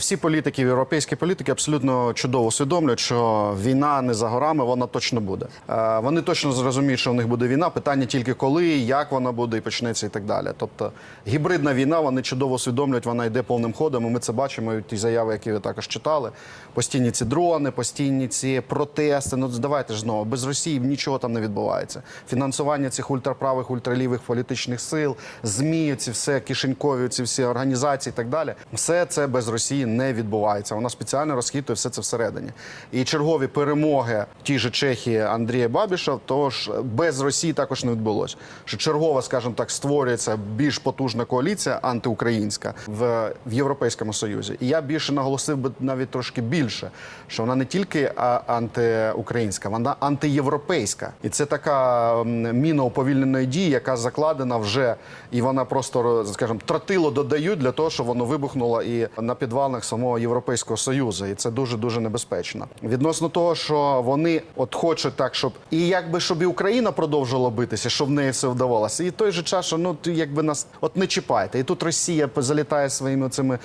Всі політики, європейські політики абсолютно чудово усвідомлюють, що війна не за горами, вона точно буде. Е, Вони точно зрозуміють, що в них буде війна. Питання тільки коли, як вона буде і почнеться, і так далі. Тобто гібридна війна, вони чудово усвідомлюють, вона йде повним ходом. І ми це бачимо. і Ті заяви, які ви також читали. Постійні ці дрони, постійні ці протести. Ну давайте ж знову без Росії нічого там не відбувається. Фінансування цих ультраправих, ультралівих політичних сил, змі, ці все кишенькові, ці всі організації і так далі. Все це без Росії не відбувається. Вона спеціально розхитує все це всередині. І чергові перемоги ті ж Чехії Андрія Бабіша, тож без Росії також не відбулося. Що чергова, скажімо так, створюється більш потужна коаліція антиукраїнська в, в Європейському Союзі. І я більше наголосив би навіть трошки більше, що вона не тільки антиукраїнська, вона антиєвропейська. І це така міна уповільненої дії, яка закладена вже, і вона просто, скажімо, тротило додають для того, щоб воно вибухнуло і на підвалах самого Європейського Союзу. І це дуже дуже небезпечно. Відносно того, що вони от хочуть так, щоб і якби щоб і Україна продовжувала битися, щоб в неї все вдавалося. І той же час, що ну якби нас от не чіпайте. І тут Росія залітає своїми цими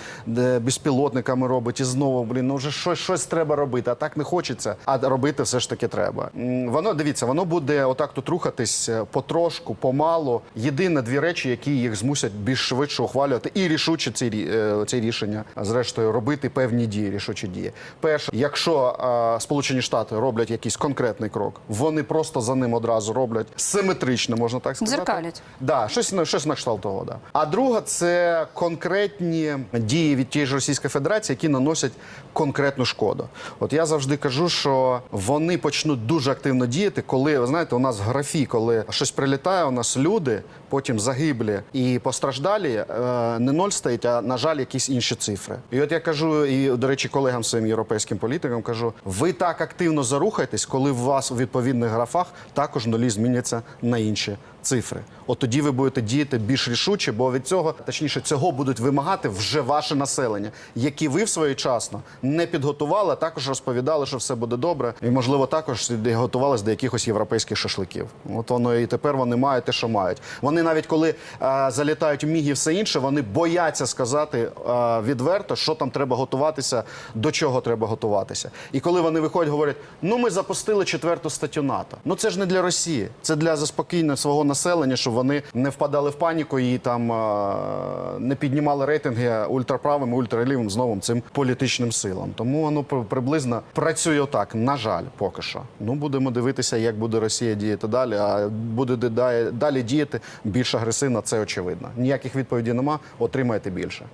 безпілотниками, робить і знову блін, ну вже щось, щось треба робити. А так не хочеться. А робити все ж таки треба. Воно дивіться, воно буде отак тут рухатись е, потрошку, помалу. Єдине дві речі, які їх змусять більш швидше ухвалювати і рішуче ці, е, ці рішення, зрештою, робити певні дії, рішучі дії. Перше, якщо е, Сполучені Штати роблять якийсь конкретний крок, вони просто за ним одразу роблять симетрично, можна так сказати. Дзеркалять. Да, щось щось на кшталт того. Да. А друга це конкретні дії від тієї ж Російської Федерації, які наносять конкретну шкоду. От я завжди кажу, що вони почнуть дуже активно діяти, коли ви знаєте, у нас в графі, коли щось прилітає, у нас люди, потім загиблі і постраждалі, е, не ноль стоїть, а на жаль, якісь інші цифри. І от я кажу, і до речі, колегам своїм європейським політикам кажу: ви так активно зарухаєтесь, коли у вас у відповідних графах також нулі зміняться на інші цифри. От тоді ви будете діяти більш рішуче, бо від цього, точніше, цього будуть вимагати вже ваше населення, які ви своєчасно не підготували, а також розповідали, що все буде добре, і можливо також готувалися до якихось європейських шашликів. От воно і тепер вони мають те, що мають. Вони навіть коли е, залітають в міг і все інше, вони бояться сказати е, відверто, що там треба готуватися, до чого треба готуватися. І коли вони виходять, говорять: ну ми запустили четверту статтю НАТО. Ну це ж не для Росії, це для заспокійнення свого населення, щоб вони не впадали в паніку і там е, не піднімали рейтинги ультраправим, ультралівим знову цим політичним силам. Тому воно при- приблизно працює отак. На жаль, поки що. Ну будемо дивитися, як буде Росія діяти далі. А буде далі діяти більш агресивно, це очевидно. Ніяких відповідей нема. Отримаєте більше.